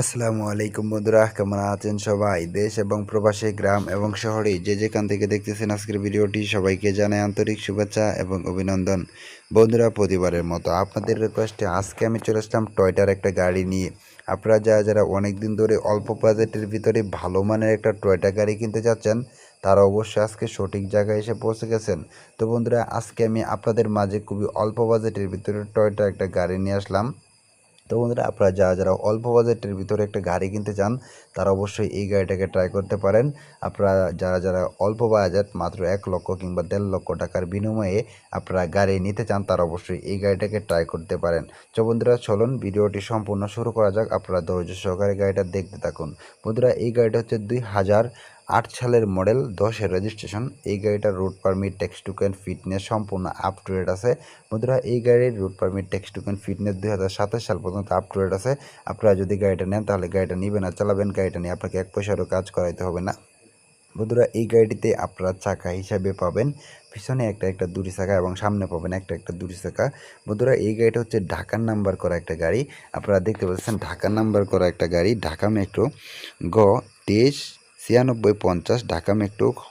আসসালামু আলাইকুম বন্ধুরা, কেমন আছেন সবাই? দেশ এবং প্রবাসী, গ্রাম এবং শহরে যে যেখান থেকে দেখতেছেন আজকের ভিডিওটি সবাইকে জানাই আন্তরিক শুভেচ্ছা এবং অভিনন্দন। বন্ধুরা, প্রতিবারের মতো আপনাদের রিকোয়েস্টে আজকে আমি চলে আসলাম টয়টার একটা গাড়ি নিয়ে। আপনারা যারা যারা অনেক দিন ধরে অল্প বাজেটের ভিতরে ভালো মানের একটা টয়টা গাড়ি কিনতে যাচ্ছেন, তারা অবশ্যই আজকে সঠিক জায়গায় এসে পৌঁছে গেছেন। তো বন্ধুরা, আজকে আমি আপনাদের মাঝে খুবই অল্প বাজেটের ভিতরে টয়টা একটা গাড়ি নিয়ে আসলাম। তো বন্ধুরা, আপনারা যারা যারা অল্প বাজেটের ভিতরে একটা গাড়ি কিনতে চান, তারা অবশ্যই এই গাড়িটাকে ট্রাই করতে পারেন। আপনারা যারা যারা অল্প বাজেট, মাত্র এক লক্ষ কিংবা দেড় লক্ষ টাকার বিনিময়ে আপনারা গাড়ি নিতে চান, তারা অবশ্যই এই গাড়িটাকে ট্রাই করতে পারেন। তো বন্ধুরা, চলুন ভিডিওটি সম্পূর্ণ শুরু করা যাক। আপনারা ধৈর্য সহকারে গাড়িটা দেখতে থাকুন। বন্ধুরা, এই গাড়িটা হচ্ছে দুই হাজার আট সালের মডেল দশের রেজিস্ট্রেশন এই গাড়িটার route permit tax token fitness সম্পূর্ণ আপ টু ডেট আছে। বন্ধুরা, এই গাড়ির route permit tax token fitness দুই হাজার সাতাশ সাল পর্যন্ত আপ টু ডেট আছে। আপনারা যদি গাড়িটা নেন, তাহলে গাড়িটা নেবেন আর চালাবেন। গাড়িটা নিয়ে আপনাকে এক পয়সারও কাজ করাইতে হবে না। বন্ধুরা, এই গাড়িটিতে আপনারা চাকা হিসাবে পাবেন। পিছনে একটা একটা দুটি চাকা এবং সামনে পাবেন একটা একটা দুটি চাকা। বন্ধুরা, এই গাড়িটা হচ্ছে ঢাকার নাম্বার করা একটা গাড়ি। আপনারা দেখতে পাচ্ছেন ঢাকার নাম্বার করা একটা গাড়ি। ঢাকা মেট্রো গ, তেইশ ছিয়ানব্বই পঞ্চাশ ঢাকা মেট্রো খ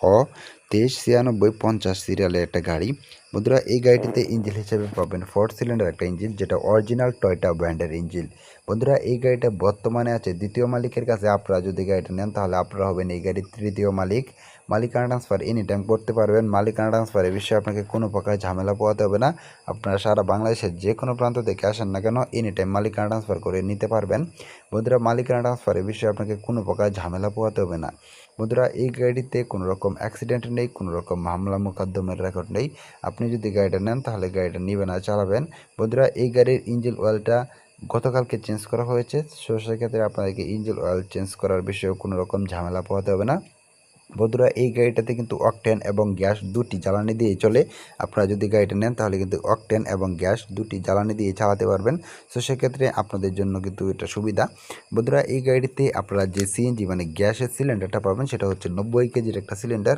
তেইশ ছিয়ানব্বই পঞ্চাশ সিরিয়ালের একটা গাড়ি। বন্ধুরা, এই গাড়িটিতে ইঞ্জিন হিসেবে পাবেন ফোর সিলিন্ডার একটা ইঞ্জিন যেটা অরিজিনাল টয়টা ব্র্যান্ডের ইঞ্জিন বন্ধুরা, এই গাড়িটা বর্তমানে আছে দ্বিতীয় মালিকের কাছে। আপনারা যদি গাড়িটা নেন, তাহলে আপনারা হবেন এই গাড়ির তৃতীয় মালিক। মালিকানা ট্রান্সফার এনি টাইম করতে পারবেন। মালিকানা ট্রান্সফারের বিষয়ে আপনাকে কোনো প্রকার ঝামেলা পোয়াতে হবে না। আপনারা সারা বাংলাদেশের যে কোনো প্রান্ত থেকে আসেন না কেন এনি টাইম মালিকানা ট্রান্সফার করে নিতে পারবেন। বন্ধুরা, মালিকানা ট্রান্সফারের বিষয়ে আপনাকে কোনো প্রকার ঝামেলা পোয়াতে হবে না। বন্ধুরা, এই গাড়িতে কোনো রকম অ্যাক্সিডেন্ট নেই, কোনো রকম মামলা মোকদ্দমের রেকর্ড নেই। আপনি যদি গাড়িটা নেন, তাহলে গাড়িটা নেবেন আর চালাবেন। বন্ধুরা, এই গাড়ির ইঞ্জিন অয়েলটা গতকালকে চেঞ্জ করা হয়েছে। সো সেক্ষেত্রে আপনাদেরকে ইঞ্জিন অয়েল চেঞ্জ করার বিষয়েও কোনো রকম ঝামেলা পোহাতে হবে না। বন্ধুরা, এই গাড়িটাতে কিন্তু অকটেন এবং গ্যাস দুটি জ্বালানি দিয়ে চলে। আপনারা যদি গাড়িটা নেন, তাহলে কিন্তু অকটেন এবং গ্যাস দুটি জ্বালানি দিয়ে চালাতে পারবেন। সো, সেক্ষেত্রে আপনাদের জন্য কিন্তু এটা সুবিধা। বন্ধুরা, এই গাড়িতে আপনারা যে সিএনজি মানে গ্যাসের সিলিন্ডারটা পাবেন, সেটা হচ্ছে নব্বই কেজির একটা সিলিন্ডার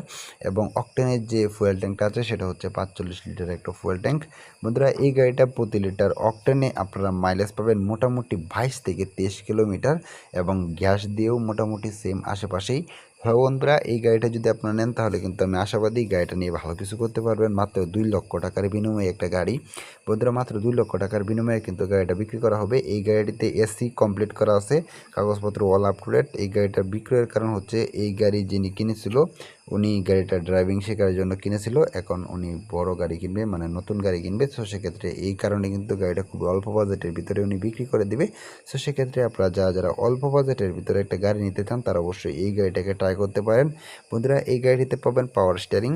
এবং অকটেনের যে ফুয়েল ট্যাঙ্কটা আছে, সেটা হচ্ছে পাঁচচল্লিশ লিটার একটা ফুয়েল ট্যাঙ্ক। বন্ধুরা, এই গাড়িটা প্রতি লিটার অকটেনে আপনারা মাইলেজ পাবেন মোটামুটি বাইশ থেকে তেইশ কিলোমিটার এবং গ্যাস দিয়েও মোটামুটি সেম আশেপাশেই। হ্যাঁ বন্ধুরা, এই গাড়িটা যদি আপনারা নেন, তাহলে কিন্তু আমি আশাবাদী গাড়িটা নিয়ে ভালো কিছু করতে পারবেন। মাত্র দুই লক্ষ টাকার বিনিময়ে একটা গাড়ি। বন্ধুরা, মাত্র দুই লক্ষ টাকার বিনিময়ে কিন্তু গাড়িটা বিক্রি করা হবে। এই গাড়িটিতে এসি কমপ্লিট করা আছে, কাগজপত্র অল আপ টু এই গাড়িটা বিক্রয়ের কারণ হচ্ছে, এই গাড়ি যিনি কিনেছিল, উনি গাড়িটা ড্রাইভিং শেখার জন্য কিনেছিল। এখন উনি বড় গাড়ি কিনবে মানে নতুন গাড়ি কিনবে। তো সেক্ষেত্রে এই কারণে কিন্তু গাড়িটা খুব অল্প বাজেটের ভিতরে উনি বিক্রি করে দেবে। তো সেক্ষেত্রে আপনারা যারা যারা অল্প বাজেটের ভিতরে একটা গাড়ি নিতে চান, তারা অবশ্যই এই গাড়িটাকে ট্রাই করতে পারেন। বন্ধুরা এই গাড়িটিতে পাবেন পাওয়ার স্টিয়ারিং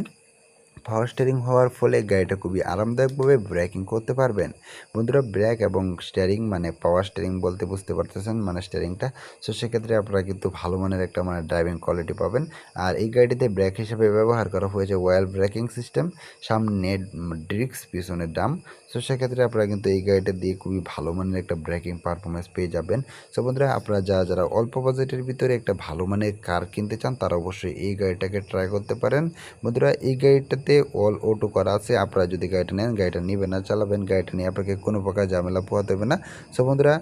পাওয়ার স্টিয়ারিং হওয়ার ফলে গাড়িটা খুবই আরামদায়কভাবে ব্রেকিং করতে পারবেন। বন্ধুরা ব্রেক এবং স্টিয়ারিং মানে পাওয়ার স্টিয়ারিং বলতে বুঝতে পারতেছেন মানে স্টিয়ারিংটা সো সেক্ষেত্রে আপনারা কিন্তু ভালো মানের একটা মানে ড্রাইভিং কোয়ালিটি পাবেন। আর এই গাড়িটিতে ব্রেক হিসেবে ব্যবহার করা হয়েছে ওয়েল ব্রেকিং সিস্টেম সামনে ড্রিক্স পিছনের ডাম সো সেক্ষেত্রে আপনারা কিন্তু এই গাড়িটা দিয়ে খুবই ভালো মানের একটা ব্রেকিং পারফরমেন্স পেয়ে যাবেন। সো বন্ধুরা, আপনারা যারা যারা অল্প বাজেটের ভিতরে একটা ভালো মানের কার কিনতে চান, তারা অবশ্যই এই গাড়িটাকে ট্রাই করতে পারেন। বন্ধুরা, এই গাড়িটাতে অল অটো করা আছে। আপনারা যদি গাড়িটা নেন গাড়িটা নেবেন না চালাবেন। গাড়িটা নিয়ে আপনাকে কোনো প্রকার ঝামেলা পোহাতে হবে না। সো বন্ধুরা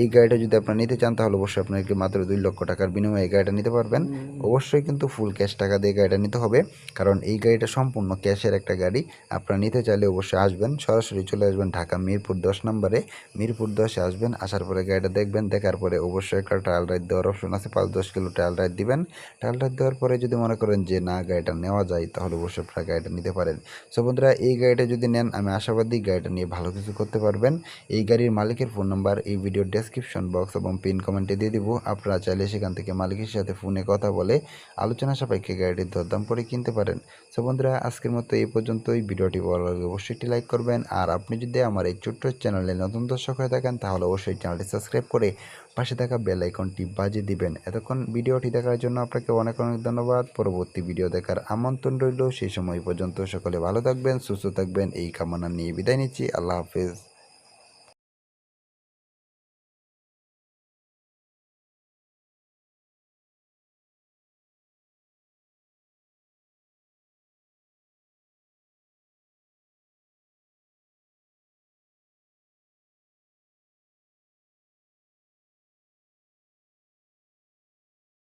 এই গাড়িটা যদি আপনারা নিতে চান তাহলে অবশ্যই আপনাকে মাত্র দুই লক্ষ টাকার বিনিময়ে এই গাড়িটা নিতে পারবেন। অবশ্যই কিন্তু ফুল ক্যাশ টাকা দিয়ে গাড়িটা নিতে হবে। কারণ এই গাড়িটা সম্পূর্ণ ক্যাশের একটা গাড়ি। আপনারা নিতে চাইলে অবশ্যই আসবেন সরাসরি চলে আসবেন ঢাকা মিরপুর দশ নম্বরে। মিরপুর দশে আসবেন আসার পরে গাড়িটা দেখবেন দেখার পরে অবশ্যই একটা ট্রায়াল রাইড দেওয়ার অপশন আছে। পাঁচ দশ কিলো ট্রায়াল রাইড দিবেন। ট্রায়াল রাইড দেওয়ার পরে যদি মনে করেন যে না গাড়িটা নেওয়া যায় তাহলে অবশ্যই আপনারা গাড়িটা নিতে পারেন। সো বন্ধুরা, এই গাড়িটা যদি নেন, আমি আশাবাদী গাড়িটা নিয়ে ভালো কিছু করতে পারবেন। এই গাড়ির মালিকের ফোন নাম্বার এই ভিডিওর ডেসক্রিপশন বক্স এবং পিন কমেন্টে দিয়ে দিব। আপনারা চাইলে সেখান থেকে মালিকের সাথে ফোনে কথা বলে আলোচনা সাপেক্ষে গাড়িটির দরদাম করে কিনতে পারেন। সো বন্ধুরা, আজকের মতো এই পর্যন্তই। ভিডিওটি ভালো লাগলে অবশ্যই একটি লাইক করবেন। আর আপনি যদি আমার এই ছোট্ট চ্যানেলে নতুন দর্শক হয়ে থাকেন, তাহলে অবশ্যই চ্যানেলটি সাবস্ক্রাইব করে পাশে থাকা বেল আইকনটি বাজে দিবেন। এতক্ষণ ভিডিওটি দেখার জন্য আপনাকে অনেক অনেক ধন্যবাদ। পরবর্তী ভিডিও দেখার আমন্ত্রণ রইল। সেই সময় পর্যন্ত সকলে ভালো থাকবেন, সুস্থ থাকবেন। এই কামনা নিয়ে বিদায় নিচ্ছি। আল্লাহ হাফেজ।